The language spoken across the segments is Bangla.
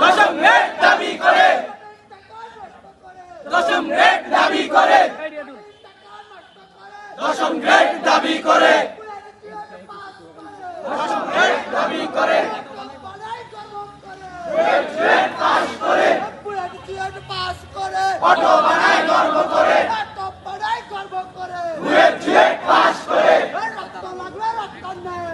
দশম রেট দাবি করে। দশম রেট দাবি করে। দশম রেট দাবি করে। দশম রেট দাবি করে। পাস করে পাস করে। অটো বানায় গর্ব করে। বানায় গর্ব করে পাস করে। রক্ত লাগলে রক্ত নেয়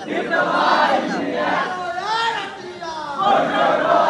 হাতিয়ার ডিপ্লোমার হাতিয়ার কারোয়ার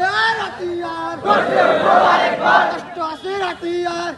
হাতিয়ার। অষ্টআশির হাতিয়ার।